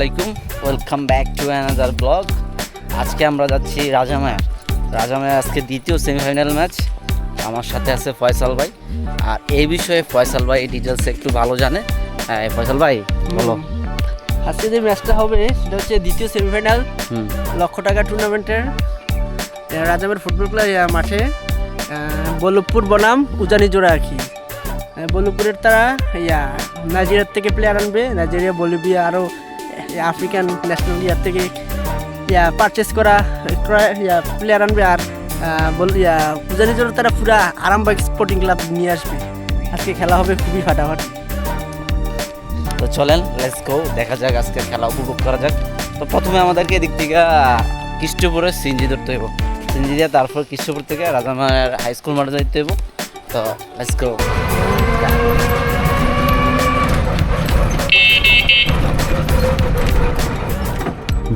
আলাইকুম। Welcome back to another blog আজকে আমরা যাচ্ছি রাজামায়ার। রাজামায়ার আজকে দ্বিতীয় সেমিফাইনাল ম্যাচ আমার সাথে আছে ফয়সাল ভাই। আর এই বিষয়ে ফয়সাল ভাই ডিটেলস একটু ভালো জানে। হ্যাঁ ফয়সাল ভাই বলো। আজকে যে ম্যাচটা হবে সেটা হচ্ছে দ্বিতীয় সেমিফাইনাল লক্ষ টাকা টুর্নামেন্টের রাজামের ফুটবল ক্লাব মাঠে। বল্লভপুর বনাম উজানি জোড়া আর কি। বল্লভপুরের তারা ইয়া নাইজেরিয়ার থেকে প্লেয়ার আনবে। নাইজেরিয়া বলিভিয়া আরও আফ্রিকান ন্যাশনাল ইয়ার থেকে ইয়া পারচেস করা ইয়া প্লেয়ার আনবে আর বল ইয়া উজানি জোড়া তারা পুরা আরামবাগ স্পোর্টিং ক্লাব নিয়ে আসবে। আজকে খেলা হবে খুবই ফাটাফাটি। তো চলেন লেটস গো দেখা যাক আজকে খেলা উপভোগ করা যাক। তো প্রথমে আমাদেরকে এদিক থেকে, কৃষ্ণপুরে সিঞ্জি ধরতে হইব। সিঞ্জি দিয়ে তারপর কৃষ্ণপুর থেকে রাজামায়ার হাই স্কুল মাঠে যাইতে হইব। তো লেটস গো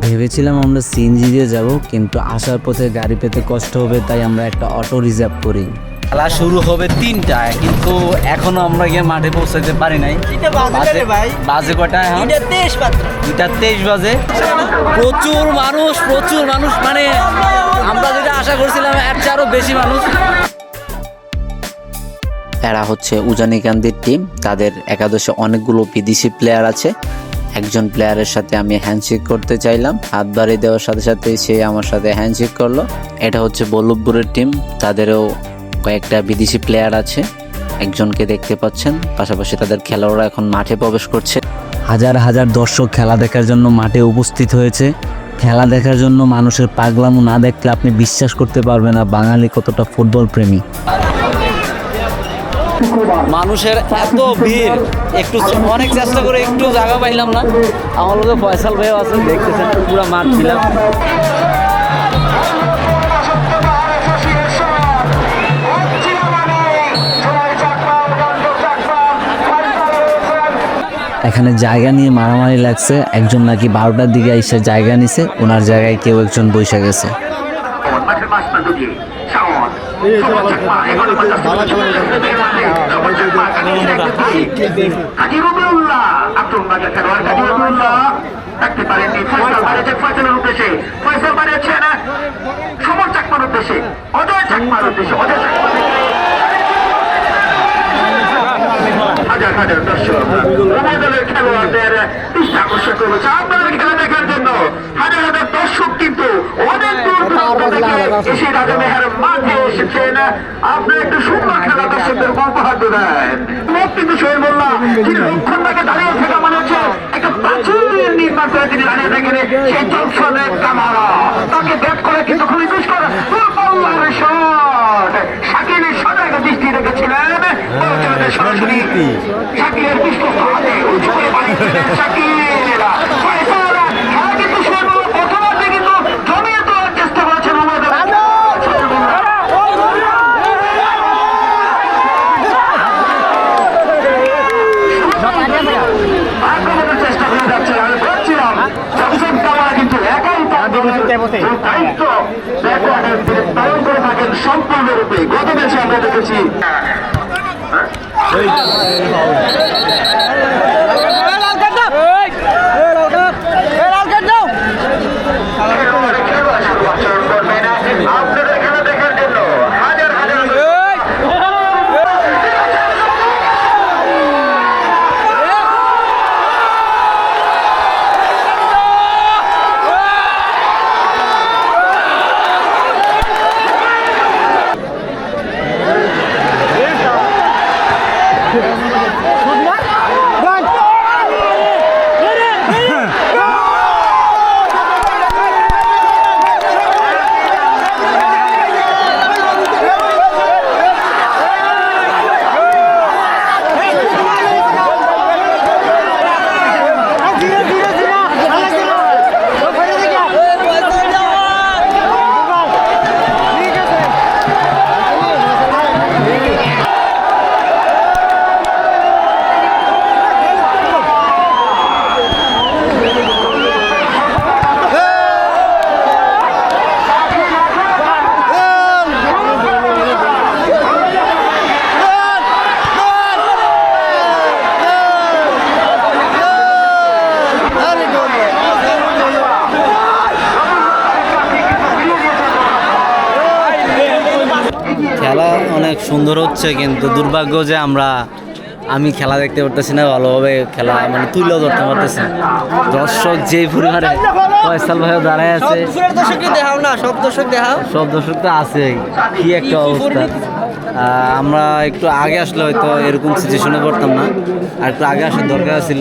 ভেবেছিলাম আমরা সিএনজি দিয়ে যাব কিন্তু আসার পথে গাড়ি পেতে কষ্ট হবে তাই আমরা একটা অটো রিজার্ভ করি। খেলা শুরু হবে তিনটায় কিন্তু এখনও আমরা গিয়ে মাঠে পৌঁছাতে পারি নাই। বাজে বাজে রে ভাই। বাজে কটায় এখন এটা তেইশ পাত্র দুইটা তেইশ বাজে। প্রচুর মানুষ প্রচুর মানুষ মানে আমরা যেটা আশা করছিলাম এর চেয়ে আরও বেশি মানুষ। এরা হচ্ছে উজানিকান্দির টিম তাদের একাদশে অনেকগুলো বিদেশি প্লেয়ার আছে। একজন প্লেয়ারের সাথে আমি হ্যান্ডশেক করতে চাইলাম। হাত বাড়ি দেওয়ার সাথে সাথে সে আমার সাথে হ্যান্ডশেক করল। এটা হচ্ছে বল্লভপুরের টিম তাদেরও কয়েকটা বিদেশি প্লেয়ার আছে। একজনকে দেখতে পাচ্ছেন, পাশাপাশি তাদের খেলোয়াড়রা এখন মাঠে প্রবেশ করছে। হাজার হাজার দর্শক খেলা দেখার জন্য মাঠে উপস্থিত হয়েছে। খেলা দেখার জন্য মানুষের পাগলামো না দেখলে আপনি বিশ্বাস করতে পারবেন না, বাঙালি কতটা ফুটবল প্রেমী। মানুষের এত ভিড়, একটু অনেক চেষ্টা করে একটু জায়গা পাইলাম না। আমার লোকে ফয়সাল ভাইও আছেন দেখতেছেন, পুরো মাঠ ছিলাম। এখানে জায়গা নিয়ে মারামারি লাগছে, একজন নাকি বারোটার দিকে এসে জায়গা নিছে, ওনার জায়গায় কেউ একজন বসে গেছে। অজয় খেলোয়াড়দের আকর্ষণ করেছে আপনাদের খেলা দেখার জন্য হাজার হাজার দর্শক কিন্তু অনেক দূর দূরান্ত থেকে এসে রাজা মেহের মাঠে এসেছেন। আপনি একটু সুন্দর খেলা দর্শকদের উপহার দেবেন। লোক কিন্তু সোহেল মোল্লা তিনি লক্ষণ থেকে দাঁড়িয়ে থাকা মানে হচ্ছে একটা প্রাচীর নির্মাণ করে তিনি দাঁড়িয়ে থাকেন সেই জংশনের কামারা। তাকে ব্যাট করে কিন্তু খুবই দুষ্কর শট। শাকিলের সজাগ দৃষ্টি রেখেছিলেন। সরাসরি শাকিলের বিশ্বস্ত হাতে উঁচু করে বাড়িয়েছিলেন শাকিল ফয়সাল, খেলা কিন্তু সোহেল মোল্লা প্রথমার্ধে কিন্তু জমিয়ে তোলার চেষ্টা করেছেন আমাদের সোহেল মোল্লা। আক্রমণের চেষ্টা করে যাচ্ছে আমি বলছিলাম জনসন কামারা কিন্তু একাই তার দলের যে দায়িত্ব পালন করে থাকেন সম্পূর্ণরূপে। গত ম্যাচে আমরা দেখেছি সুন্দর হচ্ছে কিন্তু দুর্ভাগ্য যে আমরা আমি খেলা দেখতে পারতেছি না ভালোভাবে খেলা মানে তুলেও ধরতে পারতেছি দর্শক যে পরিমাণে ফয়সাল ভাইও দাঁড়ায় আছে দেখাও না সব দর্শক দেখাও। সব দর্শক তো আছে কি একটা অবস্থা। আমরা একটু আগে আসলে হয়তো এরকম সিচুয়েশনে পড়তাম না আর একটু আগে আসার দরকার ছিল।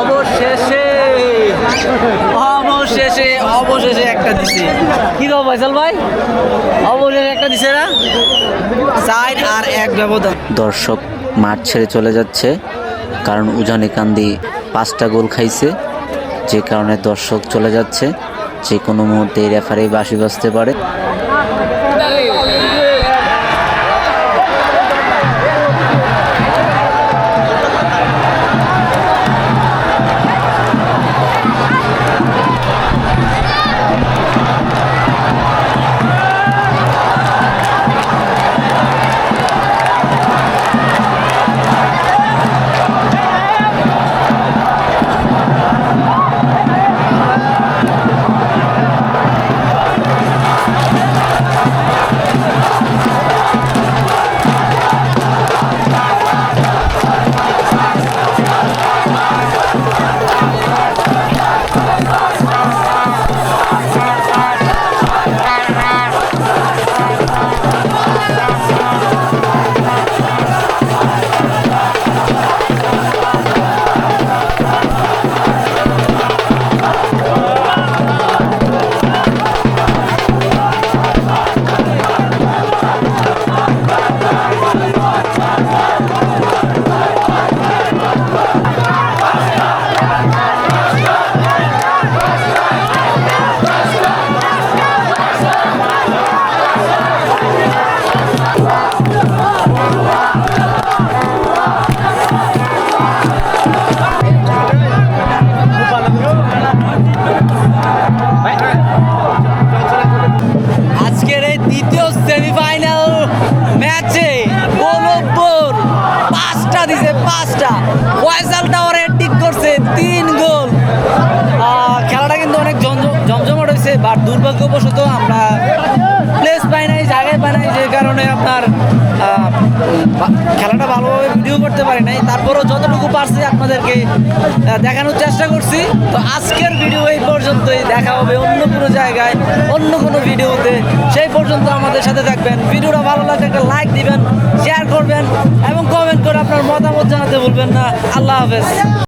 অবশেষে অবশেষে অবশেষে একটা দিছে। কি দাও ফয়সাল ভাই? অবশেষে একটা দিছে না? সাইড আর এক ব্যবধান। দর্শক, মাঠ ছেড়ে চলে যাচ্ছে, কারণ উজানি কান্দি পাঁচটা গোল খাইছে। যে কারণে দর্শক চলে যাচ্ছে। যে কোনো মুহূর্তে রেফারি বাসি বাজতে পারে। খেলাটা ভালোভাবে ভিডিও করতে পারি নাই। তারপরও যতটুকু পারছি আপনাদেরকে দেখানোর চেষ্টা করছি। তো আজকের ভিডিও এই পর্যন্তই। দেখা হবে অন্য কোনো জায়গায়, অন্য কোনো ভিডিওতে। সেই পর্যন্ত আমাদের সাথে থাকবেন। ভিডিওটা ভালো লাগলে একটা লাইক দিবেন শেয়ার করবেন, এবং কমেন্ট করে আপনার মতামত জানাতে ভুলবেন না। আল্লাহ হাফেজ।